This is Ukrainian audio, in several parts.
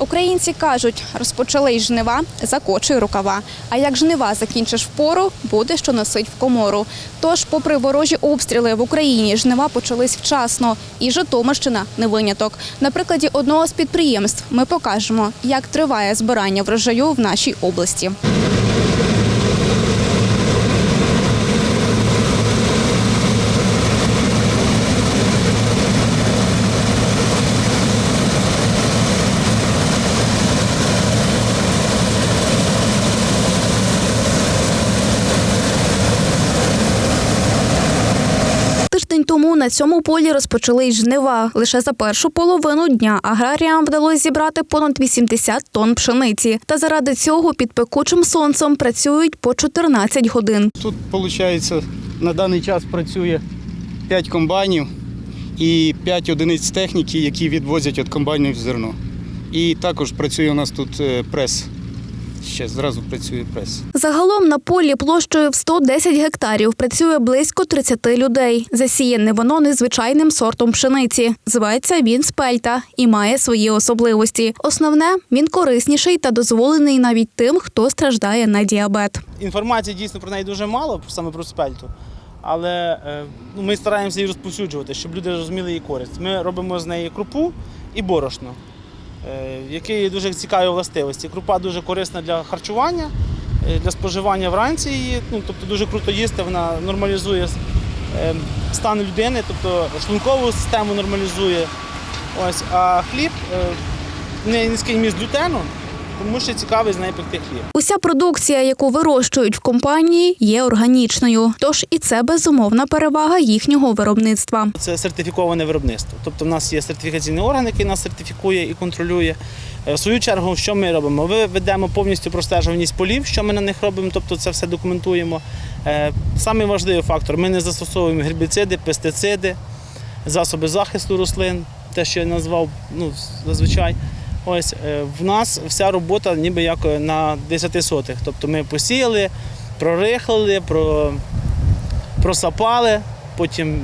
Українці кажуть, розпочали й жнива, закочуй рукава. А як жнива закінчиш впору, буде що носить в комору. Тож, попри ворожі обстріли в Україні, жнива почались вчасно, і Житомирщина не виняток. На прикладі одного з підприємств ми покажемо, як триває збирання врожаю в нашій області. Тиждень тому на цьому полі розпочали й жнива. Лише за першу половину дня аграріям вдалося зібрати понад 80 тонн пшениці. Та заради цього під пекучим сонцем працюють по 14 годин. Тут, виходить, на даний час працює 5 комбайнів і 5 одиниць техніки, які відвозять від комбайнів зерно. І також працює у нас тут е, прес. Ще зразу працює прес. Загалом на полі площею в 110 гектарів працює близько 30 людей. Засіяне воно незвичайним сортом пшениці. Зветься він спельта і має свої особливості. Основне він корисніший та дозволений навіть тим, хто страждає на діабет. Інформації дійсно про неї дуже мало, саме про спельту. Але е, ну, ми стараємося її розповсюджувати, щоб люди розуміли її користь. Ми робимо з неї крупу і борошно, е, які є дуже цікаві властивості. Крупа дуже корисна для харчування, е, для споживання вранці її. Ну, тобто дуже круто їсти, вона нормалізує е, стан людини, тобто шлункову систему нормалізує. Ось, а хліб низький міст глютену, тому що цікавий з неї пекти хліб. Уся продукція, яку вирощують в компанії, є органічною. Тож і це безумовна перевага їхнього виробництва. Це сертифіковане виробництво. Тобто в нас є сертифікаційний орган, який нас сертифікує і контролює. Е, В свою чергу, що ми робимо? Ми ведемо повністю простежуваність полів, що ми на них робимо, тобто це все документуємо. Е, Самий важливий фактор ми не застосовуємо гербіциди, пестициди, засоби захисту рослин, те, що я назвав ну, зазвичай. Ось е, в нас вся робота ніби як на 10 сотих. Тобто ми посіяли, прорихлили, про просапали, потім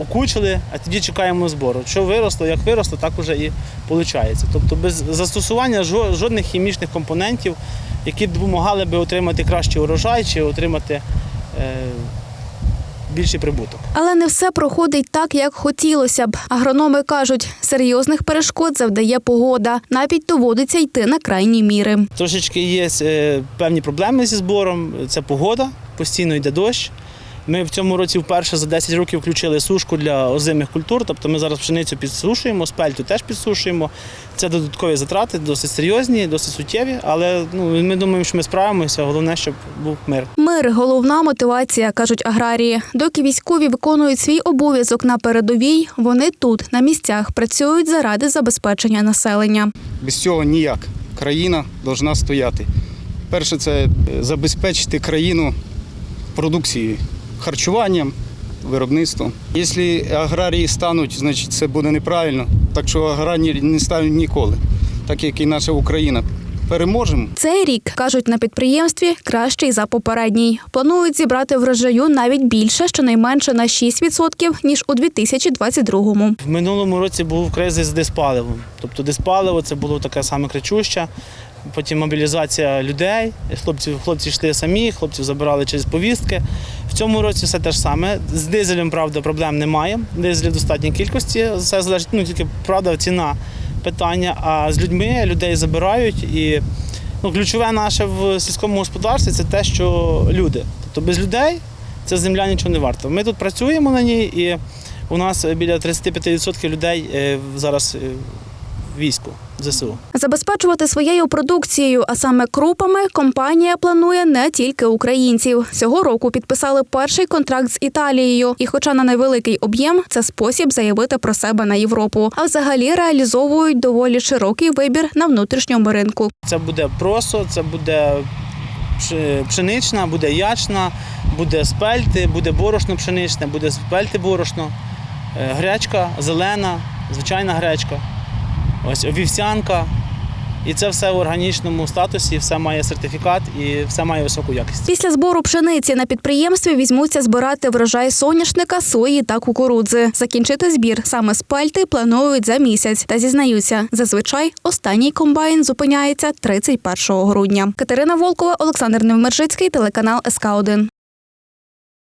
окучили, а тоді чекаємо збору. Що виросло, як виросло, так уже і виходить. Тобто без застосування жодних хімічних компонентів, які б допомагали би отримати кращий урожай чи отримати е, більший прибуток. Але не все проходить так, як хотілося б. Агрономи кажуть, серйозних перешкод завдає погода. Навіть доводиться йти на крайні міри. Трошечки є е, певні проблеми зі збором. Це погода, постійно йде дощ. Ми в цьому році вперше за 10 років включили сушку для озимих культур. Тобто ми зараз пшеницю підсушуємо, спельту теж підсушуємо. Це додаткові затрати, досить серйозні, досить суттєві. Але ну, ми думаємо, що ми справимося. Головне, щоб був мир. Мир головна мотивація, кажуть аграрії. Доки військові виконують свій обов'язок на передовій, вони тут на місцях працюють заради забезпечення населення. Без цього ніяк. Країна повинна стояти. Перше, це забезпечити країну продукцією, харчуванням, виробництвом. Якщо аграрії стануть, значить це буде неправильно. Так що аграрії не стануть ніколи, так як і наша Україна. Переможемо. Цей рік кажуть на підприємстві кращий за попередній. Планують зібрати врожаю навіть більше, щонайменше на 6% ніж у 2022-му. В минулому році був кризис з диспаливом. Тобто диспаливо це було таке саме кричуще. Потім мобілізація людей. Хлопці, хлопці йшли самі, хлопців забирали через повістки. В цьому році все те ж саме. З дизелем, правда, проблем немає. Дизелів в достатній кількості. Все залежить, ну тільки правда, ціна питання. А з людьми людей забирають. І ну, ключове наше в сільському господарстві це те, що люди. Тобто без людей ця земля нічого не варта. Ми тут працюємо на ній, і у нас біля 35% людей е, зараз е, війську ЗСУ. Забезпечувати своєю продукцією, а саме крупами, компанія планує не тільки українців. Цього року підписали перший контракт з Італією. І, хоча на невеликий об'єм, це спосіб заявити про себе на Європу. А взагалі реалізовують доволі широкий вибір на внутрішньому ринку. Це буде просо, це буде пшенична, буде ячна, буде спельти, буде борошно пшеничне, буде спельти борошно, е, гречка, зелена, звичайна гречка, ось овівсянка, І це все в органічному статусі, все має сертифікат і все має високу якість. Після збору пшениці на підприємстві візьмуться збирати врожай соняшника, сої та кукурудзи. Закінчити збір саме з пальти планують за місяць та зізнаються, зазвичай останній комбайн зупиняється 31 грудня. Катерина Волкова, Олександр Невмержицький, телеканал СК 1